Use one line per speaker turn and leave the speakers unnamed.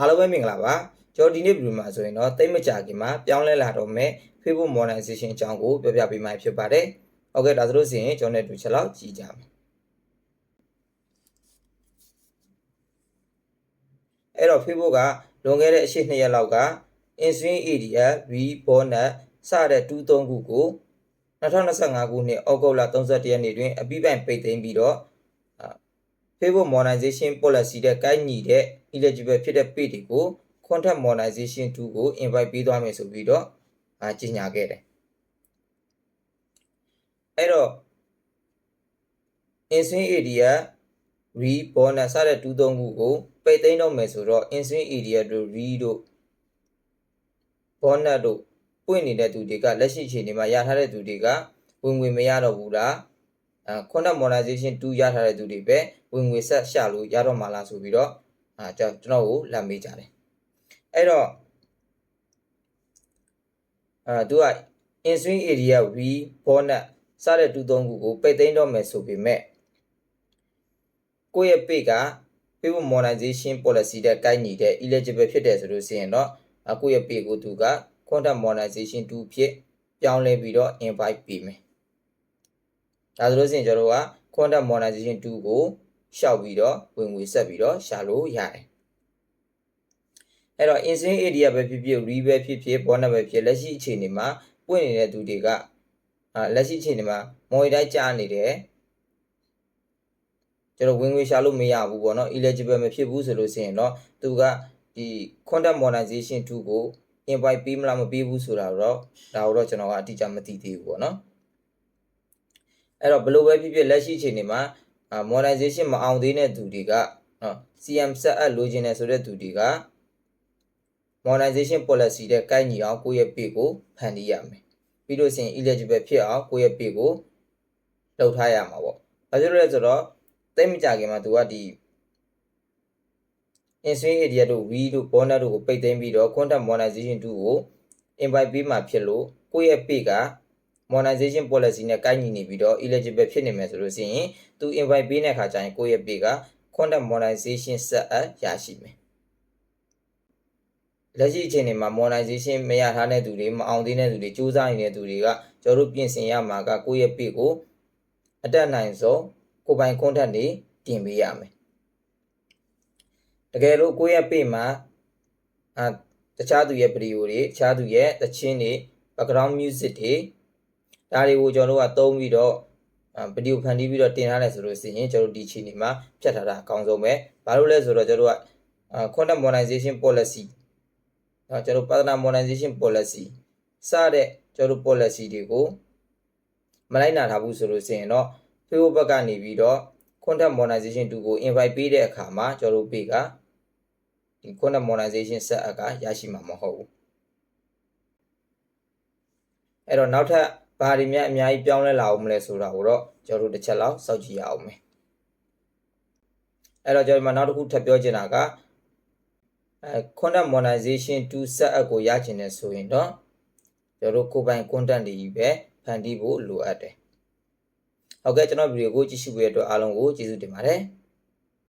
အားလုံးပဲမင်္ဂလာပါကျွန်တော်ဒီနေ့ဗီဒီယိုမှာဆိုရင်တော့တိတ်မကြခင်မှာပြောင်းလဲလာတော့မဲ့ Facebook monetization အကြောင်းကိုပြောပြပေးမှာဖြစ်ပါတယ်ဟုတ်ကဲ့ဒါဆိုလို့ရှိရင်ကျွန်တော်တို့ချက်လောက်ကြည့်ကြမယ်အဲ့တော့ Facebook ကလွန်ခဲ့တဲ့အရှိ2ရက်လောက်က Inswing ADF V bonus စတဲ့23ခုကို2025ခုနှစ်ဩဂုတ်လ31ရက်နေ့တွင်အပြီးပိုင်ပိတ်သိမ်းပြီးတော့ Facebook monetization policy တဲ့ကိုက်ညီတဲ့ eligible ဖြစ်တဲ့ page တွေကို content monetization tool ကို invite ပေးသွားမယ်ဆိုပြီးတော့အာကြီးညာခဲ့တယ်အဲ့တော့ inswing area re bonus စတဲ့တူးသုံးခုကိုပိတ်သိမ်းတော့မယ်ဆိုတော့ inswing area တို့ re တို့ bonus တို့ပွင့်နေတဲ့သူတွေကလက်ရှိအခြေအနေမှာရထားတဲ့သူတွေကဝင်ငွေမရတော့ဘူးလား အဲ content monetization tool ရထားတဲ့သူတွေပဲဝင်ငွေဆက်ရှာလို့ရတော့မှာလားဆိုပြီးတော့အာကျွန်တော်ကိုလမ်းမေးကြတယ်အဲ့တော့အာသူက inswing area v bonus စတဲ့တူသုံးခုကိုပိတ်သိမ်းတော့မယ်ဆိုပေမဲ့ကိုယ့်ရဲ့ page က Facebook monetization policy တဲ့ကိုက်ညီတဲ့ eligible ဖြစ်တယ်ဆိုလို့ရှိရင်တော့အကိုယ့်ရဲ့ page ကိုသူက content monetization tool ဖြစ်ပြောင်းလဲပြီးတော့ invite ပေးမယ် ဒါဆိုလို့ရှိရင်ကျွန်တော်တို့က content monetization tool ကိုရှောက်ပြီးတော့ဝင်ငွေဆက်ပြီးတော့ရှာလို့ရတယ်အဲ့တော့ insane area ပဲဖြစ်ဖြစ် re ပဲဖြစ်ဖြစ် bonus ပဲဖြစ်လက်ရှိအခြေအနေမှာပွင့်နေတဲ့သူတွေကအာလက်ရှိအခြေအနေမှာ monitor ကြားနေတယ်ကျွန်တော်ဝင်ငွေရှာလို့မရဘူးပေါ့နော် eligible မဖြစ်ဘူးဆိုလို့ရှိရင်တော့သူကဒီ content monetization tool ကို invite ပေးမလားမပေးဘူးဆိုတာတော့ဒါတော့ကျွန်တော်ကအတိအကျမသိသေးဘူးပေါ့နော် အဲ့တော့ဘယ်လိုပဲဖြစ်ဖြစ်လက်ရှိအခြေအနေမှာအာ monetization မအောင်သေးတဲ့သူတွေကနော် CM set up လိုချင်တယ်ဆိုတဲ့သူတွေက monetization policy တဲ့ကိုက်ညီအောင်ကိုယ့်ရဲ့ page ကိုဖန်တီးရမယ်ပြီးလို့ရှိရင် eligible ဖြစ်အောင်ကိုယ့်ရဲ့ page ကိုလုပ်ထားရမှာပေါ့ဘာဖြစ်လို့လဲဆိုတော့တိတ်မကြခင်မှာသူကဒီ insane area တို့ v တို့ bonus တို့ကိုပိတ်သိမ်းပြီးတော့ content monetization 2ကို invite ပေးမှာဖြစ်လို့ကိုယ့်ရဲ့ page က monetization policy နဲ့ကိုက်ညီနေပြီးတော့ eligible ဖြစ်နေမယ်ဆိုလို့ရှိရင်သူ invite ပေးတဲ့အခါကျရင်ကိုယ့်ရဲ့ page က content monetization set up ရရှိမယ်လက်ရှိအချိန်တွေမှာ monetization မရထားတဲ့သူတွေမအောင်သေးတဲ့သူတွေစူးစမ်းနေတဲ့သူတွေကကျွန်တော်တို့ပြင်ဆင်ရမှာကကိုယ့်ရဲ့ page ကိုအတက်နိုင်ဆုံးကိုယ်ပိုင် content တွေတင်ပေးရမယ်တကယ်လို့ကိုယ့်ရဲ့ page မှာအာတခြားသူရဲ့ဗီဒီယိုတွေတခြားသူရဲ့သချင်းတွေ background music တွေ ဒါတွေကိုကျွန်တော်တို့ကသုံးပြီးတော့ဗီဒီယိုဖန်တီးပြီးတော့တင်ထားတယ်ဆိုလို့ရှိရင်ကျွန်တော်တို့ဒီချိန်ဒီမှာဖြတ်ထားတာအကောင်းဆုံးပဲဘာလို့လဲဆိုတော့ကျွန်တော်တို့က content monetization policy နော်ကျွန်တော် partner monetization policy စတဲ့ကျွန်တော် policy တွေကိုမလိုက်နာထားဘူးဆိုလို့ရှိရင်တော့ Facebook ဘက်ကနေပြီးတော့ content monetization တူကို invite ပေးတဲ့အခါမှာကျွန်တော် page ကဒီ content monetization set up ကရရှိမှာမဟုတ်ဘူးအဲ့တော့နောက်ထပ် ဘာတွေများအများကြီးပြောင်းလဲလာအောင်မလဲဆိုတာကိုတော့ကျွန်တော်တို့တစ်ချက်လောက်စောင့်ကြည့်ရအောင်မယ်အဲ့တော့ကျွန်တော်ဒီမှာနောက်တစ်ခုထပ်ပြောချင်တာကအဲ content monetization to set up ကိုရချင်တယ်ဆိုရင်တော့ကျွန်တော်တို့ကိုယ်ပိုင် content တွေကြီးပဲဖန်တီးဖို့လိုအပ်တယ်ဟုတ်ကဲ့ကျွန်တော်ဗီဒီယိုကိုကြည့်ရှုပေးတဲ့အတွက်အားလုံးကိုကျေးဇူးတင်ပါတယ်